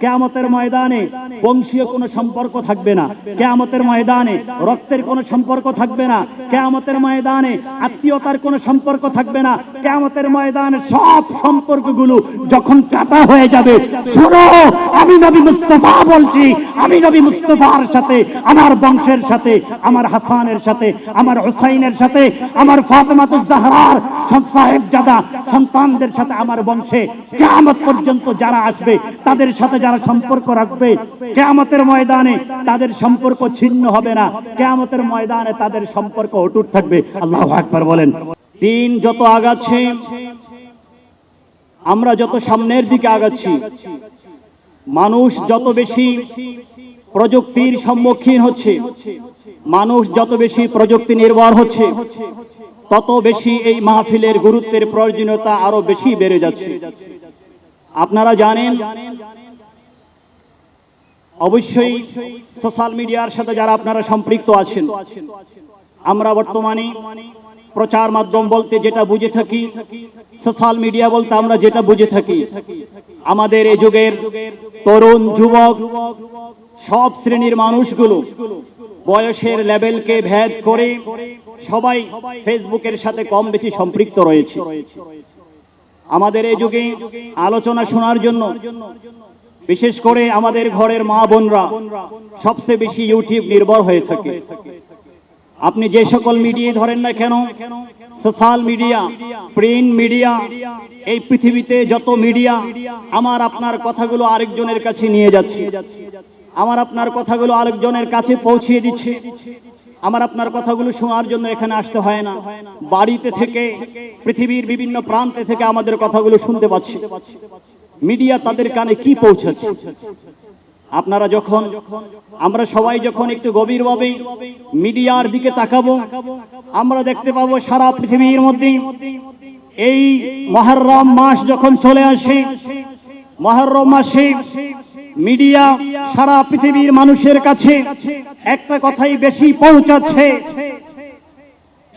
কেয়ামতের ময়দানে বংশীয় কোনো সম্পর্ক থাকবে না। কেয়ামতের ময়দানে রক্তের কোনো সম্পর্ক থাকবে না। কেয়ামতের ময়দানে আত্মীয়তার কোনো সম্পর্ক থাকবে না। কেয়ামতের ময়দানে সব সম্পর্কগুলো যখন কাটা হয়ে যাবে, শোনো, আমি নবী মুস্তফা বলছি, আমি নবী মুস্তফার সাথে, আমার বংশের সাথে, আমার হাসানের সাথে, আমার হুসাইনের সাথে, আমার ফাতেমাতুজ জাহরার সাহেব জাদা সন্তানদের সাথে আমার বংশে কেয়ামত পর্যন্ত যারা আসবে, তাদের সাথে যারা সম্পর্ক রাখবে, কেয়ামতের ময়দানে তাদের সম্পর্ক ছিন্ন হবে না। কেয়ামতের ময়দানে তাদের সম্পর্ক অটুট থাকবে। আল্লাহ আকবার বলেন। দিন যত আগাচ্ছে, আমরা যত সামনের দিকে আগাচ্ছি, মানুষ যত বেশি প্রযুক্তির সম্মুখীন হচ্ছে, মানুষ যত বেশি প্রযুক্তি নির্ভর হচ্ছে, তত বেশি এই মাহফিলের গুরুত্বের প্রয়োজনীয়তা আরও বেশি বেড়ে যাচ্ছে। আপনারা জানেন অবশ্যই সোশ্যাল মিডিয়ার সাথে যারা আপনারা সম্পৃক্ত আছেন, আমরা বর্তমানে প্রচার মাধ্যম বলতে যেটা বুঝে থাকি সোশ্যাল মিডিয়া বলতে আমরা যেটা বুঝে থাকি, আমাদের এই যুগের তরুণ, যুবক, সব শ্রেণির মানুষগুলো বয়সের লেভেলকে ভেদ করে সবাই ফেসবুকের সাথে কম বেশি সম্পৃক্ত রয়েছে। আমাদের এই যুগে আলোচনা শোনার জন্য বিশেষ করে আমাদের ঘরের মা বোনরা সবচেয়ে বেশি ইউটিউব নির্ভর হয়ে থাকে। আপনি যে সকল মিডিয়া ধরেন না কেন সোশ্যাল মিডিয়া প্রিন্ট মিডিয়া এই পৃথিবীতে যত মিডিয়া আমার আপনার কথাগুলো আরেকজনের কাছে নিয়ে যাচ্ছে। আমার আপনার কথাগুলো আরেকজনের কাছে পৌঁছিয়ে দিচ্ছে। আমার আপনার কথাগুলো শোনার জন্য এখানে আসতে হয় না। বাড়িতে থেকে, পৃথিবীর বিভিন্ন প্রান্তে থেকে আমাদের কথাগুলো শুনতে পাচ্ছি। মিডিয়া তাদের কানে কি পৌঁছাচ্ছে? আপনারা যখন, আমরা সবাই যখন একটু গভীরভাবে মিডিয়ার দিকে তাকাবো, আমরা দেখতে পাবো সারা পৃথিবীর মধ্যে এই মহরম মাস যখন চলে আসে, মহরম মাসে মিডিয়া সারা পৃথিবীর মানুষের কাছে একটা কথাই বেশি পৌঁছাচ্ছে,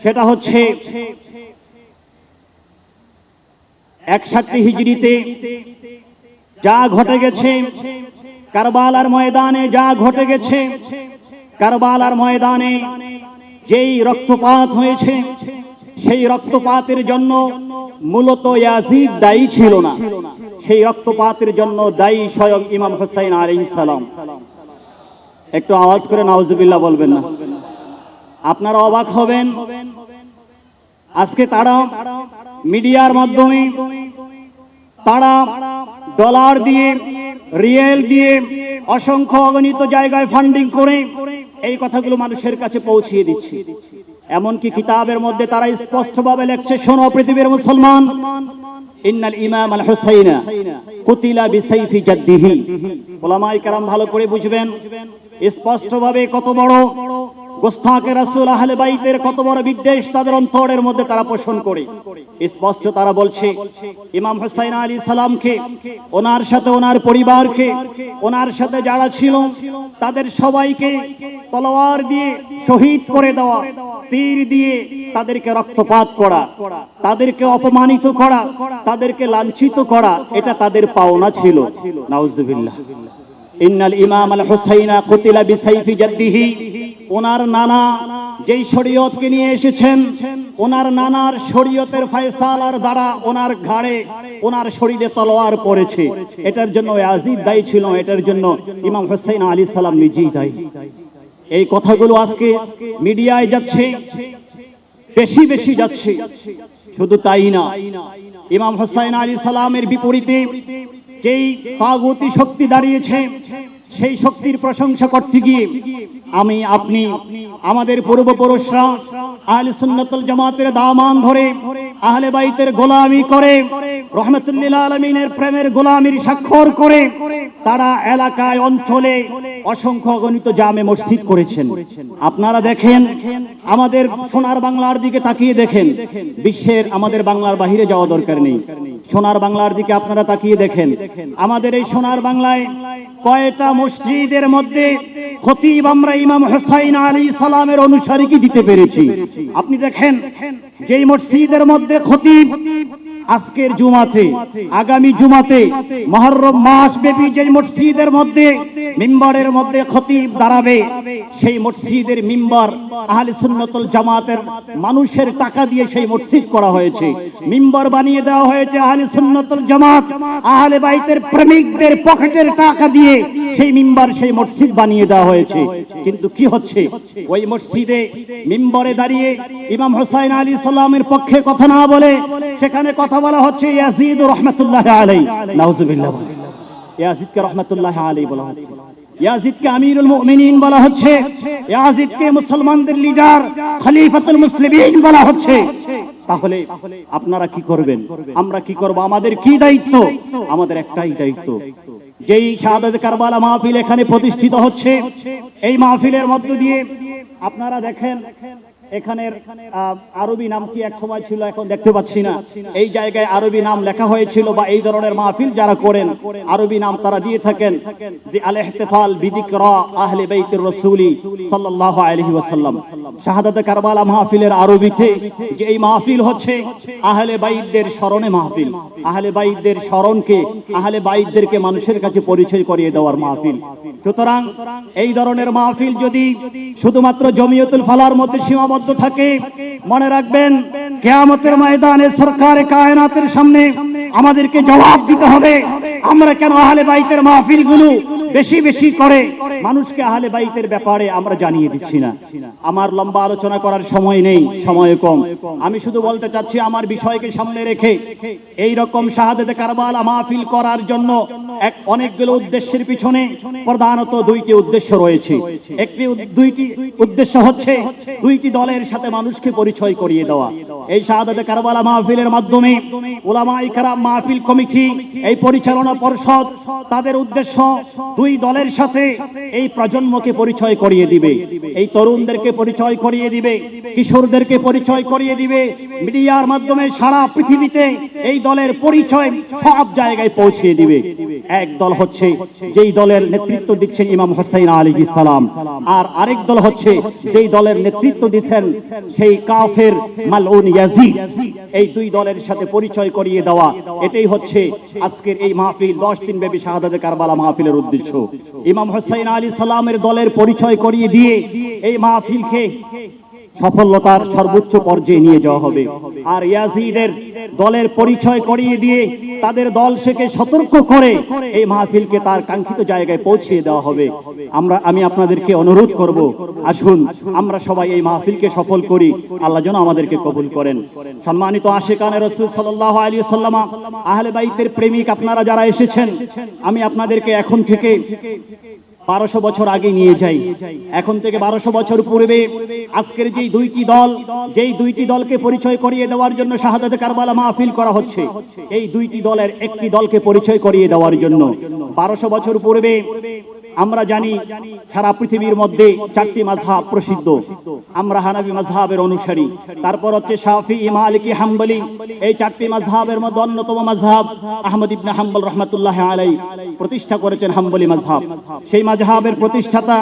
সেটা হচ্ছে একষট্টি হিজড়িতে যা ঘটে গেছে, কারবালার ময়দানে যা ঘটে গেছে, কারবালার ময়দানে যেই রক্তপাত হয়েছে, সেই রক্তপাতের জন্য মূলত ইয়াজিদ দায়ী ছিল না। সেই রক্তপাতের জন্য দায়ী স্বয়ং ইমাম হোসাইন আলাইহিস সালাম। একটু আওয়াজ করে নাউজুবিল্লাহ বলবেন না। আপনারা অবাক হবেন। আজকে তারা মিডিয়ার মাধ্যমে তারা ডলার দিয়ে, রিয়েল দিয়ে অসংখ্য অগণিত জায়গায় ফান্ডিং করে এই কথাগুলো মানুষের কাছে পৌঁছিয়ে দিচ্ছে। এমনকি কিতাবের মধ্যে তারা স্পষ্টভাবে লেখছে, শোনো পৃথিবীর মুসলমান, ইন্নাল ইমাম আল হুসাইনা কুতিলা বিসাইফি জাদ্দিহি। ওলামায়ে কেরাম ভালো করে বুঝবেন, স্পষ্টভাবে কত বড় যারা ছিল, তাদের সবাইকে তলোয়ার দিয়ে শহীদ করে দেওয়া, তীর দিয়ে তাদেরকে রক্তপাত করা, তাদেরকে অপমানিত করা, তাদেরকে লাঞ্ছিত করা, এটা তাদের পাওনা ছিল। ইন্নাল ইমাম আল হুসাইনা কুতিলা বিসাইফি জাদ্দিহি ওনার নানা যেই শরীয়তকে নিয়ে এসেছেন, ওনার নানার শরীয়তের ফয়সালার দ্বারা ওনার ঘাড়ে ওনার শরীরে তলোয়ার পড়েছে। এটার জন্য আজিদ দায়ী ছিল, এটার জন্য ইমাম হুসাইন আলী সালাম নিজেই দায়ী। এই কথাগুলো আজকে মিডিয়ায় যাচ্ছে, বেশি বেশি যাচ্ছে। শুধু তাই না, ইমাম হুসাইন আলী সালামের বিপরীতে যেই তাগুতি শক্তি দাঁড়িয়েছে সেই শক্তির প্রশংসা করতে গিয়ে আমি আপনি আমাদের পূর্বপুরুষরা আহ সুন্নতুল জামাতের দামান ধরে আহলে বাইতের গোলামি করে, রহমতুল্লিল আলমিনের প্রেমের গোলামির স্বাক্ষর করে তারা এলাকায়, অঞ্চলে অসংখ্য গণিত জামে মসজিদ করেছেন। আপনারা দেখেন, আমাদের সোনার বাংলার দিকে তাকিয়ে দেখেন, বিশ্বের আমাদের বাংলার বাহিরে যাওয়া দরকার নেই। সোনার বাংলার দিকে আপনারা তাকিয়ে দেখেন, আমাদের এই সোনার বাংলায় কয়টা মসজিদের মধ্যে খতিব আমরা ইমাম হুসাইন আলী সালামের অনুসারী কি দিতে পেরেছি। আপনি দেখেন, যেই মসজিদের মধ্যে খতিব আজকের জুমাতে, আগামী জুমাতে, মহরম মাস ব্যাপী যেই মসজিদের মধ্যে, মিম্বরের মধ্যে খতিব দাঁড়াবে, সেই মসজিদের মিম্বর আহলে সুন্নতুল জামাতের মানুষের টাকা দিয়ে সেই মসজিদ করা হয়েছে। মিম্বর বানিয়ে দেওয়া হয়েছে আহলে সুন্নতুল জামাত, আহলে বাইতের প্রেমিকদের পকেটের টাকা দিয়ে সেই মিম্বর সেই মসজিদ বানিয়ে দেওয়া হয়েছে। কিন্তু কি হচ্ছে? ওই মসজিদে মিম্বরে দাঁড়িয়ে ইমাম হোসাইন আলী সাল্লামের পক্ষে কথা না বলে, সেখানে কথা বলা হচ্ছে ইয়াজিদ আলাই নাউজুবিল্লাহ। ইয়াজিদকে আলাই বলা হচ্ছে। ইয়াজিদকে আমিরুল মুমিনিন বলা হচ্ছে। ইয়াজিদকে মুসলমানদের লিডার খলিফাতুল মুসলিমিন বলা হচ্ছে। তাহলে আপনারা কি করবেন? আমরা কি করব? আমাদের কি দায়িত্ব? আমাদের একটাই দায়িত্ব। যেই শাহাদাত কারবালা মাহফিল এখানে প্রতিষ্ঠিত হচ্ছে, এই মাহফিলের মধ্য দিয়ে আপনারা দেখেন এখানের আরবি নাম কি এক সময় ছিল, এখন দেখতে পাচ্ছি না। এই জায়গায় আরবি নাম লেখা হয়েছিল বা এই ধরনের মাহফিল যারা করেন, আরবি নাম তারা দিয়ে থাকেন মাহফিলের আরবিতে যে এই মাহফিল হচ্ছে, আহলে স্মরণে মাহফিল। আহলে স্মরণকে, আহলে মানুষের কাছে পরিচয় করিয়ে দেওয়ার মাহফিল। সুতরাং এই ধরনের মাহফিল যদি শুধুমাত্র জমিয়তুল ফালার মধ্যে সীমাবদ্ধ থাকে, মনে রাখবেন, কেয়ামতের ময়দানে সরকার কায়নাতের সামনে আমাদেরকে জবাব দিতে হবে। আমরা কেন আহলে বাইতের মাহফিলগুলো বেশি বেশি করে? মানুষকে আহলে বাইতের ব্যাপারে আমরা জানিয়ে দিচ্ছি না। আমার লম্বা আলোচনা করার সময় নেই সময় কম। আমি শুধু বলতে চাচ্ছি, আমার বিষয়কে সামনে রেখে এই রকম শাহাদাতে কারবালা মাহফিল করার জন্য এক অনেকগুলো উদ্দেশ্যের পিছনে প্রধানত দুইটি উদ্দেশ্য রয়েছে। একটি দুইটি উদ্দেশ্য হচ্ছে, দুইটি দলের সাথে মানুষকে পরিচয় করিয়ে দেওয়া। এই শাহাদাতে কারবালা মাহফিলের মাধ্যমে ওলামা ইকরাম মাহফিল কমিটি, এই পরিচালনা পরিষদ তাদের উদ্দেশ্য দুই দলের সাথে এই প্রজন্মকে পরিচয় করিয়ে দিবে। এই তরুণদেরকে পরিচয় করিয়ে দিবে, কিশোরদেরকে পরিচয় করিয়ে দিবে। মিডিয়ার মাধ্যমে সারা পৃথিবীতে এই দলের পরিচয় সব জায়গায় পৌঁছিয়ে দিবে। এক দল হচ্ছে যেই দলের নেতৃত্ব দিচ্ছেন ইমাম হোসাইন আলী সালাম, আর আরেক দল হচ্ছে যেই দলের নেতৃত্ব দিচ্ছেন সেই কাফের মালউন ইয়াজিদ। এই দুই দলের সাথে পরিচয় করিয়ে দেওয়া, এটাই হচ্ছে আজকের এই মাহফিল, দশ দিন ব্যাপী শাহাদাতে কারবালা মাহফিলের উদ্দেশ্য। ইমাম হোসাইন আলী সালামের দলের পরিচয় করিয়ে দিয়ে এই মাহফিলকে সফলতার সর্বোচ্চ পর্যায়ে নিয়ে যাওয়া হবে। আর ইয়াজিদের দলের পরিচয় করিয়ে দিয়ে তাদের দল থেকে সতর্ক করে এই মাহফিলকে তার কাঙ্ক্ষিত জায়গায় পৌঁছিয়ে দেওয়া হবে। আমরা, আমি আপনাদেরকে অনুরোধ করব, আসুন, আমরা সবাই এই মাহফিলকে সফল করি। আল্লাহ যেন আমাদেরকে কবুল করেন। সম্মানিত আশিকানে রসুল সাল্লাহ আলী সাল্লামা আহলে বাইতের প্রেমিক আপনারা যারা এসেছেন, আমি আপনাদেরকে এখন থেকে বারোশো বছর আগে নিয়ে যাই। এখন থেকে বারোশো বছর পূর্বে আজকের যেই দুইটি দল, যেই দুইটি দলকে পরিচয় করিয়ে দেওয়ার জন্য শাহাদ কারবালা মাহফিল করা হচ্ছে, এই দুইটি দলের একটি দলকে পরিচয় করিয়ে দেওয়ার জন্য বারোশো বছর পূর্বে আমরা জানি সারা পৃথিবীর মধ্যে চারটি মাঝহাব প্রসিদ্ধ। আমরা হানাবি মাঝহাবের অনুসারী। তারপর হচ্ছে শাফি ইমালিকি হাম্বলি। এই চারটি মাঝহাবের মধ্যে অন্যতম মাঝহাব আহমদ ইবনে হাম্বল রহমতুল্লাহ আলাই প্রতিষ্ঠা করেছেন হাম্বলি মাঝহাব সেই মাঝহাবের প্রতিষ্ঠাতা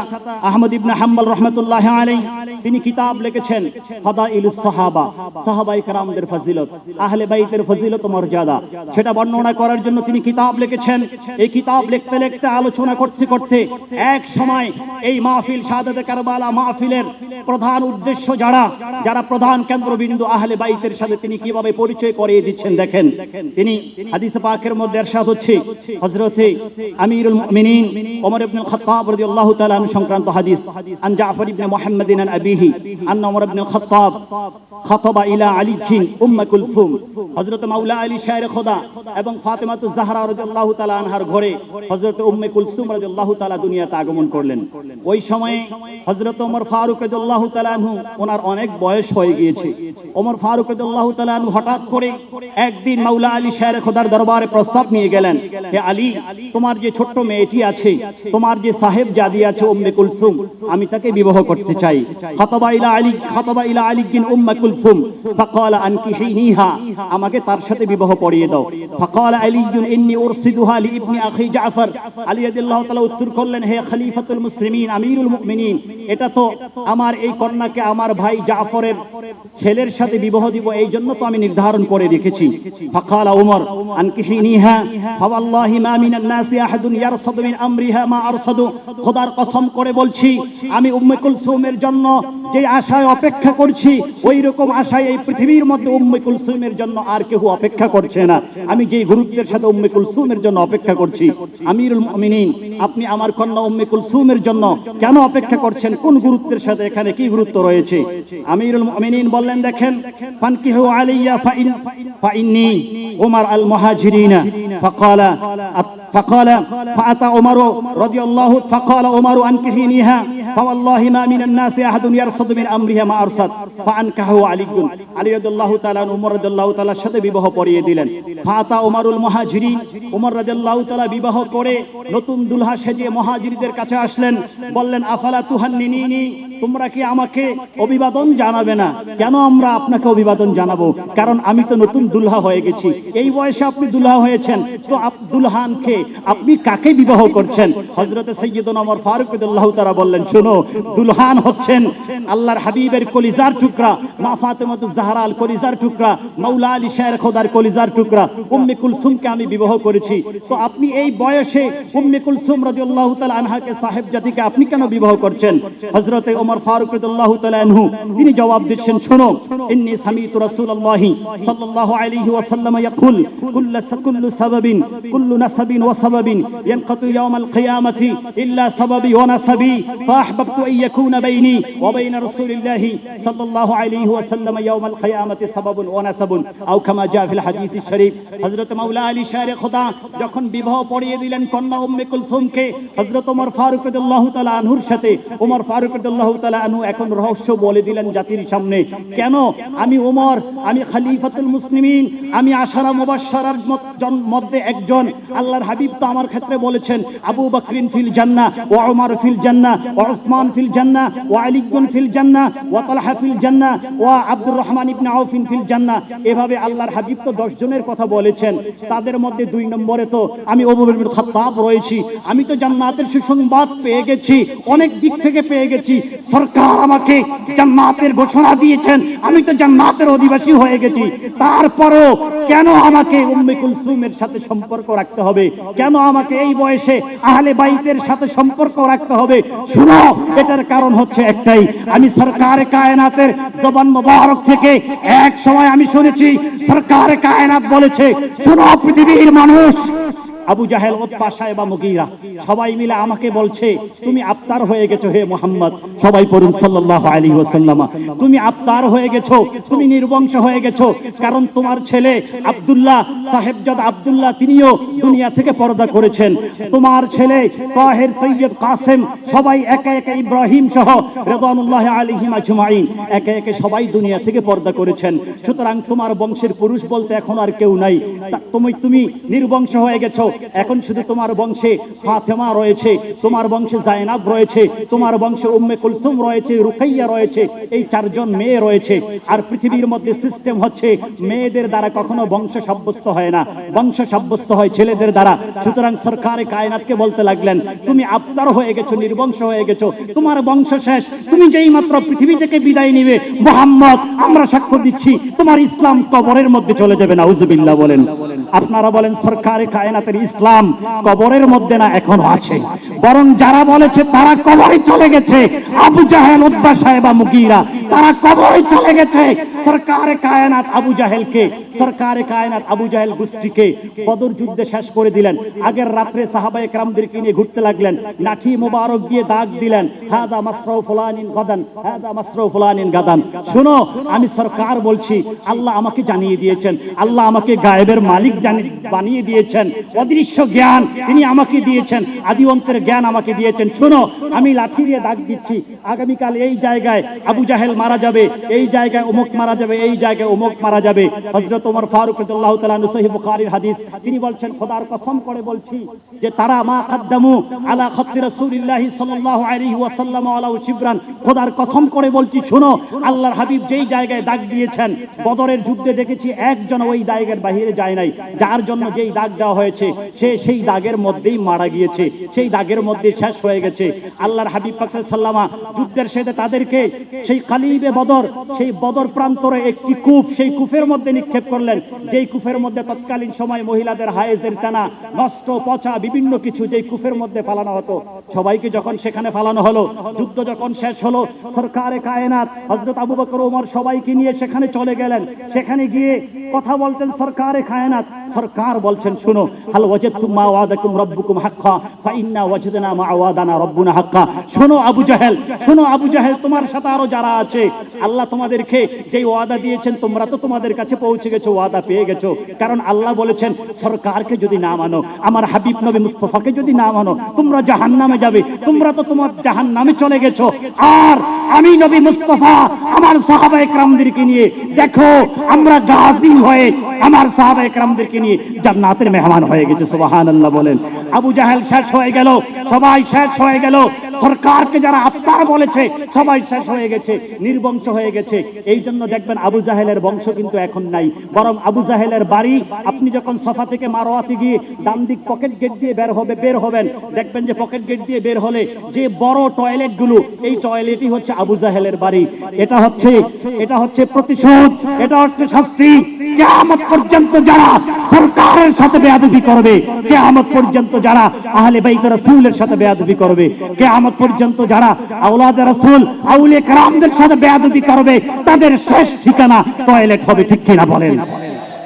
আহমদ ইবনে হাম্বল রহমতুল্লাহ আলাই তিনি কিতাব লিখেছেন, ফাদাইল সাহাবা, সাহাবাই کرامদের ফজিলত, আহলে বাইতের ফজিলত মর্যাদা। সেটা বর্ণনা করার জন্য তিনি কিতাব লিখেছেন। এই কিতাব লিখতে লিখতে আলোচনা করতে করতে এক সময় এই মাহফিল সাদাত কারবালা মাহফিলের প্রধান উদ্দেশ্য যারা যারা প্রধান কেন্দ্রবিন্দু আহলে বাইতের সাথে তিনি কীভাবে পরিচয় করিয়ে দিচ্ছেন দেখেন। তিনি হাদিস পাকের মধ্যে ارشاد হচ্ছে। হযরতে আমিরুল মুমিনিন ওমর ইবনে খাত্তাব রাদিয়াল্লাহু তাআলা সংক্রান্ত হাদিস। আন জাফর ইবনে মুহাম্মাদিন আন আবি এবং ঘরে দুনিয়াতে আগমন করলেন। ওই সময়ে হযরত ওমর ফারুক ওনার অনেক বয়স হয়ে গিয়েছে। ওমর ফারুক হঠাৎ করে একদিন মাওলা আলী শায়ের খোদার দরবারে প্রস্তাব নিয়ে গেলেন, হে আলী, তোমার যে ছোট্ট মেয়েটি আছে, তোমার যে সাহেব জাদি আছে উম্মে কুলসুম, আমি তাকে বিবাহ করতে চাই। আমাকে তার সাথে বিবাহ পড়িয়ে দাও। ছেলের সাথে বিবাহ দিব, এই জন্য তো আমি নির্ধারণ করে রেখেছি। ফাকালা উমর, আনকিহিনিহা, ফাওয়াল্লাহি মা নাসি আমরিহা মা আরসাদু। বলছি, আমি উম্মে কুলসুমের জন্য যে আশায় অপেক্ষা করছি ওই রকম আশায় এই পৃথিবীর মধ্যে উম্মে কুলসুমের জন্য আর কেউ অপেক্ষা করছে না। আমি যে গুরুত্বের সাথে উম্মে কুলসুমের জন্য অপেক্ষা করছি, আমিরুল মুমিনিন, আপনি আমার কন্যা উম্মে কুলসুমের জন্য কেন অপেক্ষা করছেন? কোন গুরুত্বের সাথে এখানে কি গুরুত্ব রয়েছে? আমিরুল মুমিনিন বললেন, দেখেন, ফানকিহু আলাইয়া ফাইন ফাইন্নি উমর আল মুহাজিরিনা ফাকালা فقال فأتى عمر رضي الله فقال عمر أنكحينيها فوالله ما من الناس أحد يرصد من أمرها ما أرصد فأنكحه علي علي رضي الله تعالى عمر رضي الله تعالى সাথে বিবাহ পড়িয়ে দিলেন ফাতা ওমরুল মুহাজিরিন ওমর রাদিয়াল্লাহু তাআলা বিবাহ করে নতুন দুলহা সেজে মুহাজিরদের কাছে আসলেন বললেন আফালা তুহান্নিনি তোমরা কি আমাকে অভিবাদন জানাবে না? কেন আমরা আপনাকে অভিবাদন জানাব? কারণ আমি তো নতুন দুলহা হয়ে গেছি। এই বয়সে আপনি দুলহা হয়েছেন। তো দুলহানকে আপনি কাকে বিবাহ করছেন? হজরতে সৈয়দন ওমর ফারুক রাদিয়াল্লাহু তাআলা বললেন, শুনো, দুলহান হচ্ছেন আল্লাহর হাবিবের কলিজার টুকরা, মা ফাতেমাতুজ জাহরা আল কলিজার টুকরা, মাওলা আলী শাহের খোদার কলিজার টুকরা, উম্মে কুলসুমকে আমি বিবাহ করেছি। তো আপনি এই বয়সে উম্মে কুলসুম রাদিয়াল্লাহু তাআলা আনহাকে সাহেব জাতিকে আপনি কেন বিবাহ করছেন? হজরতে ওমর ওমর ফারুক রাদিয়াল্লাহু তাআলা আনহু, তিনি জবাব দিচ্ছেন, শোনো, ইন্নী সামিতু রাসূলুল্লাহি সাল্লাল্লাহু আলাইহি ওয়াসাল্লাম ইয়াকুল, কুল্লু কুল্লু সাবাবিন, কুল্লু নাসাবিন ওয়া সাবাবিন, ইয়ানকাতু ইয়াওমাল কিয়ামাতি ইল্লা সাবাবি ওয়া নাসাবি, ফাআহবাবতু আন ইয়াকুনা বাইনি ওয়া বাইনা রাসূলিল্লাহি সাল্লাল্লাহু আলাইহি ওয়াসাল্লাম ইয়াওমাল কিয়ামাতি সাবাবুন ওয়া নাসাবুন। আও কামা জা ফিল হাদিস শরীফ, হযরত মাওলানা আলী শায়রে খোদা যখন বিবাহ পড়িয়ে দিলেন কন্যা উম্মে কুলসুমকে, হযরত ওমর ফারুক রাদিয়াল্লাহু তাআলা আনহুর সাথে ওমর ফারুক রাদিয়াল্লাহু তাআলা আনহু এখন রহস্য বলে দিলেন জাতির সামনে। কেন? আমি ওমর, আমি খলিফাতুল মুসলিমিন, আমি আশারা মুবাশশারার মধ্যে একজন। আল্লাহর হাবিব তো আমার ক্ষেত্রে বলেছেন, আবু বকরিন ফিল জান্নাহ, ওয়া উমর ফিল জান্নাহ, ওয়া উসমান ফিল জান্নাহ, ওয়া আলীগুন ফিল জান্নাহ, ওয়া তালহা ফিল জান্নাহ, ওয়া আব্দুর রহমান ইবনে আউফিন ফিল জান্নাহ। এভাবে আল্লাহর হাবিব তো 10 জনের কথা বলেছেন। তাদের মধ্যে দুই নম্বরে তো আমি ওমর ইবনে রয়েছি। আমি তো জান্নাতের সুসংবাদ পেয়ে গেছি, অনেক দিক থেকে পেয়ে গেছি। সরকার আমাকে জান্নাতের ঘোষণা দিয়েছেন। আমি তো জান্নাতের অধিবাসী হয়ে গেছি। তারপরও কেন আমাকে উম্মে কুলসুমের সাথে সম্পর্ক রাখতে হবে? কেন আমাকে এই বয়সে আহলে বাইতের সাথে সম্পর্ক রাখতে হবে? শুনো, এটার কারণ হচ্ছে একটাই। আমি সরকার কায়নাতের জবান মোবারক থেকে এক সময় আমি শুনেছি, সরকার কায়নাত বলেছে, শুনো, পৃথিবীর মানুষ আবু জাহেল ওৎপা সাহেব মুগীরা, সবাই মিলে আমাকে বলছে, তুমি আফতার হয়ে গেছো হে মোহাম্মদ। সবাই পড়ুন সাল্লাল্লাহু আলাইহি ওয়াসাল্লাম। তুমি আফতার হয়ে গেছো, তুমি নির্বংশ হয়ে গেছো, কারণ তোমার ছেলে আব্দুল্লাহ, সাহেবজাদ আব্দুল্লাহ, তিনিও দুনিয়া থেকে পর্দা করেছেন। তোমার ছেলে তাহের তৈয়ব কাসেম, সবাই একে একে ইব্রাহিম সহ রেদানুল্লাহ আলাইহিম আজমাইন, একে একে সবাই দুনিয়া থেকে পর্দা করেছেন। সুতরাং তোমার বংশের পুরুষ বলতে এখন আর কেউ নাই। তুমি তুমি নির্বংশ হয়ে গেছো এখন শুধু তোমার বংশে ফাতেমা রয়েছে, তোমার বংশে জায়নাব রয়েছে, তোমার বংশে উম্মে কুলসুম রয়েছে, রুকাইয়া রয়েছে, এই চারজন মেয়ে রয়েছে। আর পৃথিবীর মধ্যে সিস্টেম হচ্ছে মেয়েদের দ্বারা কখনো বংশ সাব্যস্ত হয় না। বংশ সাব্যস্ত হয় ছেলেদের দ্বারা। সুতরাং সরকারে কায়নাতকে বলতে লাগলেন, তুমি আবতার হয়ে গেছো, নির্বংশ হয়ে গেছো। তোমার বংশ শেষ। তুমি যেই মাত্র পৃথিবী থেকে বিদায় নিবে, মোহাম্মদ, আমরা সাক্ষ্য দিচ্ছি, তোমার ইসলাম কবরের মধ্যে চলে যাবে। না উজুবিল্লাহ বলেন। আপনারা বলেন সরকারে কায়নাতের ইসলাম কবরের মধ্যে না এখনও আছে? বরং যারা বলেছে তারা কবরে চলে গেছে। আবু জাহেল, উদ্বা সাহেবা, মুগিরা, তারা কবরে চলে গেছে। সরকারে কায়নাত আবু জাহেলকে, সরকারে কায়নাত আবু জাহেল গোষ্ঠীকে বদর যুদ্ধে শেষ করে দিলেন। আগের রাত্রে সাহাবা একরামদেরকে নিয়ে ঘুরতে লাগলেন। লাঠি মোবারক দিয়ে দাগ দিলেন। হাদা মাসরাউ ফুলানিন গাদান, হাদা মাসরাউ ফুলানিন গাদান। শুনো, আমি সরকার বলছি, আল্লাহ আমাকে জানিয়ে দিয়েছেন। আল্লাহ আমাকে গায়েবের মালিক বানিয়ে দিয়েছেন। অদৃশ্য জ্ঞান তিনি আমাকে দিয়েছেন। আদি অন্তের জ্ঞান আমাকে দিয়েছেন। শোনো, আমি লাঠি দিয়ে দাগ দিচ্ছি। আগামীকাল এই জায়গায় আবু জাহেল মারা যাবে। এই জায়গায় অমুক মারা যাবে। এই জায়গায় অমুক মারা যাবে। হযরত ওমর ফারুক রাদিয়াল্লাহু তাআলা আনহু হাদিস। তিনি বলছেন, খোদার কসম করে বলছি যে তারা মা কদ্দামু আলা খত্তি রাসূলিল্লাহি সাল্লাল্লাহু আলাইহি ওয়াসাল্লাম আলা শিবরান। খোদার কসম করে বলছি, শুনো, আল্লাহর হাবিব যেই জায়গায় দাগ দিয়েছেন, বদরের যুদ্ধে দেখেছি একজন ওই জায়গার বাইরে যায় নাই। যার জন্য যেই দাগ দেওয়া হয়েছে, সে সেই দাগের মধ্যেই মারা গিয়েছে, সেই দাগের মধ্যে শেষ হয়ে গেছে। আল্লাহর হাবিব পাক সাল্লামা যুদ্ধের সাথে তাদেরকে সেই কালিবে বদর, সেই বদর প্রান্তরে একটি কূপ, সেই কূপের মধ্যে নিক্ষেপ করলেন। যেই কূপের মধ্যে তৎকালীন সময় মহিলাদের হায়েজের টানা, নষ্ট, পচা, বিভিন্ন কিছু যেই কূপের মধ্যে ফালানো হতো, সবাইকে যখন সেখানে ফালানো হলো, যুদ্ধ যখন শেষ হলো, সরকারে কায়নাত হজরত আবু বকর, ওমর সবাইকে নিয়ে সেখানে চলে গেলেন। সেখানে গিয়ে কথা বলতেন সরকারে কায়নাত সরকার বলছেন, শুনো, হাল মা ওয়াদাকুম রাব্বুকুম হাক্কা ফা ইন্না মা ওয়াদানা রাব্বুনা হাক্কা। আবু জাহেল আবু জাহেল, তোমার সাথে আরও যারা আছে, আল্লাহ তোমাদেরকে ওয়াদা দিয়েছেন, তোমরা তো তোমাদের কাছে পৌঁছে গেছো, ওয়াদা পেয়ে গেছো। কারণ আল্লাহ বলেছেন, সরকারকে যদি না মানো, আমার হাবিব নবী মুস্তফাকে যদি না মানো, তোমরা জাহান্নামে যাবে, তোমরা তো তোমার জাহান্নামে চলে গেছো। আর আমি নবী মুস্তফা, আমার সাহাবা নিয়ে, দেখো, আমরা গাজী হয়ে আমার সাহাবা একরামদেরকে নিয়ে জান্নাতের মেহমান হয়ে গেছে, সুবহানাল্লাহ বলেন। আবু জাহেল শেষ হয়ে গেল, সবাই শেষ হয়ে গেল। সরকারকে যারা আত্মার বলেছে, সবাই শেষ হয়ে গেছে, নির্বংশ হয়ে গেছে। এই জন্য দেখবেন আবু জাহেলের বংশ কিন্তু এখন নাই। বরং আবু জাহেলের বাড়ি, আপনি যখন সফা থেকে মারোয়াতে গিয়ে ডান দিক পকেট গেট দিয়ে বের হবে, বের হবেন, দেখবেন যে পকেট গেট দিয়ে বের হলে যে বড় টয়লেটগুলো এই টয়লেটই হচ্ছে আবু জাহেলের বাড়ি। এটা হচ্ছে এটা হচ্ছে প্রতিশোধ, এটা হচ্ছে শাস্তি। কেয়ামত পর্যন্ত যারা সরকারের সাথে বেয়াদবি করবে, কেয়ামত পর্যন্ত যারা আহলে বাইত রাসূলের সাথে বেয়াদবি করবে, কেয়ামত পর্যন্ত যারা আওলাদ রাসূল আউলে কারামদের সাথে বেয়াদবি করবে, তাদের শেষ ঠিকানা টয়লেট হবে, ঠিক কিনা বলেন?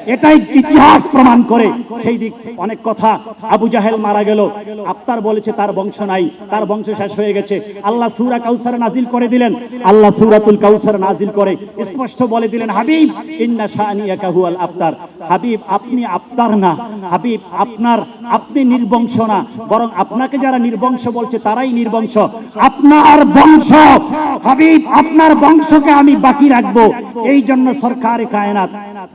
এটাই ইতিহাস প্রমাণ করে। সেই দিক অনেক কথা। আবু জাহেল মারা গেল। আফতার বলেছে, তার বংশ নাই। তার বংশ শেষ হয়ে গেছে। আল্লাহ সূরা কাউসার নাজিল করে দিলেন। আল্লাহ সূরাতুল কাউসার নাজিল করে। স্পষ্ট বলে দিলেন, হাবিব, ইন্না শানিয়াকা হুয়াল আফতার। হাবিব, আপনি আফতার না। হাবিব, আপনার, আপনি নির্বংশ না। বরং আপনাকে যারা নির্বংশ বলছে, তারাই নির্বংশ। আপনার বংশ, হাবিব, আপনার বংশকে আমি বাকি রাখব। এই জন্য সরকার কায়নাত।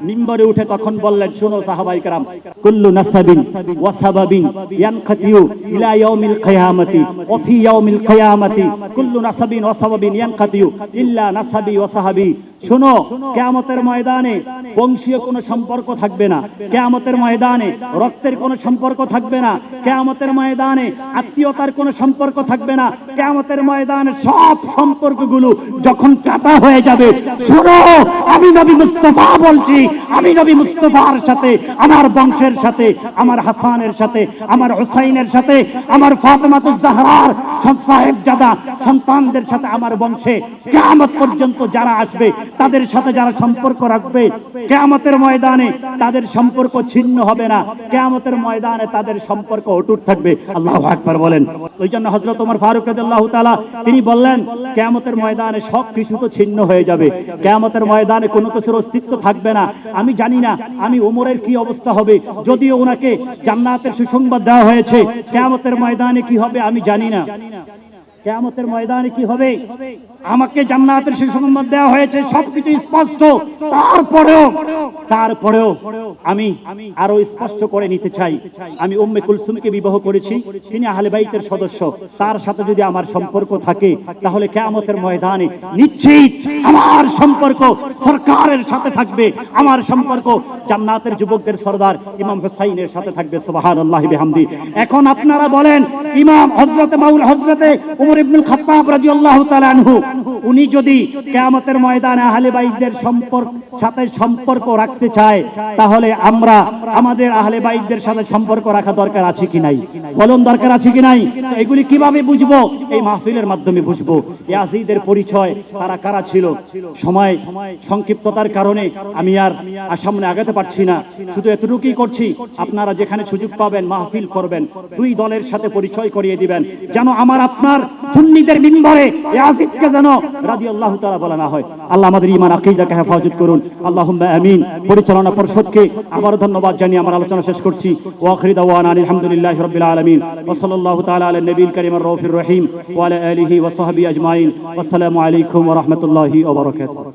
মিম্বরে উঠে তখন বললেন, শুনো সাহাবাই কারাম, কুল্লু নাসাবিন ওয়া সাবাবিন ইয়ানকাতিউ ইলা ইয়াউমিল কিয়ামাতি ওয়া ফি ইয়াউমিল কিয়ামাতি কুল্লু নাসাবিন ওয়া সাবাবিন ইয়ানকাতিউ ইল্লা নাসাবি ওয়া সাহাবি। শুনো কিয়ামতের ময়দানে বংশীয় কোনো সম্পর্ক থাকবে না। কিয়ামতের ময়দানে রক্তের কোনো সম্পর্ক থাকবে না। কিয়ামতের ময়দানে আত্মীয়তার কোনো সম্পর্ক থাকবে না। কিয়ামতের ময়দানে সব সম্পর্কগুলো যখন কাটা হয়ে যাবে শোনো আমি নবী মুস্তফা বলছি আমি নবী মুস্তফার সাথে আমার বংশের সাথে আমার হাসানের সাথে আমার হুসাইনের সাথে আমার ফাতেমাতুজ জাহরার সাহেব জাদা সন্তানদের সাথে আমার বংশে কিয়ামত পর্যন্ত যারা আসবে তাদের সাথে যারা সম্পর্ক রাখবে, কিয়ামতের ময়দানে তাদের সম্পর্ক ছিন্ন হবে না। কিয়ামতের ময়দানে তাদের সম্পর্ক অটুট থাকবে। আল্লাহু আকবার বলেন। ওই জন্য হযরত ওমর ফারুক রাদিয়াল্লাহু তাআলা, তিনি বললেন, কিয়ামতের ময়দানে সব কিছু তো ছিন্ন হয়ে যাবে। কিয়ামতের ময়দানে কোনো কিছুর অস্তিত্ব থাকবে না। আমি জানি না, আমি ওমরের কি অবস্থা হবে। যদিও ওনাকে জান্নাতের সুসংবাদ দেওয়া হয়েছে, কিয়ামতের ময়দানে কি হবে আমি জানি না। কেয়ামতের ময়দানে কি হবে? আমাকে জান্নাতের সুসংবাদ দেওয়া হয়েছে, সবকিছু স্পষ্ট। তারপরেও তারপরেও আমি আরও স্পষ্ট করে নিতে চাই। আমি উম্মে কুলসুমকে বিবাহ করেছি, তিনি আহলে বাইতের সদস্য। তার সাথে যদি আমার সম্পর্ক থাকে, তাহলে কেয়ামতের ময়দানে নিশ্চিত আমার সম্পর্ক সরকারের সাথে থাকবে। আমার সম্পর্ক জান্নাতের যুবকদের সর্দার ইমাম হুসাইনের সাথে থাকবে, সুবহানাল্লাহি বিহামদি। এখন আপনারা বলেন, ইমাম হযরতে মাউল হযরতে উমর ইবনুল খাত্তাব রাদিয়াল্লাহু তাআলা আনহু, উনি যদি কিয়ামতের ময়দানে আহলে বাইতদের সম্পর্ক, সাথে সম্পর্ক রাখতে চায়, তাহলে আমরা আমাদের আহলে বাইতদের সাথে সম্পর্ক রাখা দরকার আছে কি নাই? বলুন, দরকার আছে কি নাই? তো এগুলি কীভাবে বুঝব? এই মাহফিলের মাধ্যমে বুঝব। ইয়াজিদের পরিচয়, তারা কারা ছিল? সময়, সংক্ষিপ্ততার কারণে আমি আর সামনে আগাতে পারছি না। শুধু এতটুকুই করছি, আপনারা যেখানে সুযোগ পাবেন, মাহফিল করবেন, দুই দলের সাথে পরিচয় করিয়ে দিবেন, যেন আমার, আপনার সুন্নিদের মিম্বরে ইয়াজিদকে যেন রাদিয়াল্লাহু তাআলা বলা না হয়। আল্লাহ আমাদের ঈমান, আকীদাকে হেফাজত করুন। আল্লাহুম্মা আমিন। পরিচালনা পরিষদকে আবার ধন্যবাদ জানিয়ে আমার আলোচনা শেষ করছি। ওয়া আখিরি দাওয়ানা আলহামদুলিল্লাহি রাব্বিল আলামিন। ওয়া সাল্লাল্লাহু তাআলা আলা নবীল কারীম আর রাউফির রহিম। ওয়া আলা আলিহি ওয়া সাহবিহি আজমাইন। ওয়াসসালামু আলাইকুম ওয়া রাহমাতুল্লাহি ওয়া বারাকাতুহু।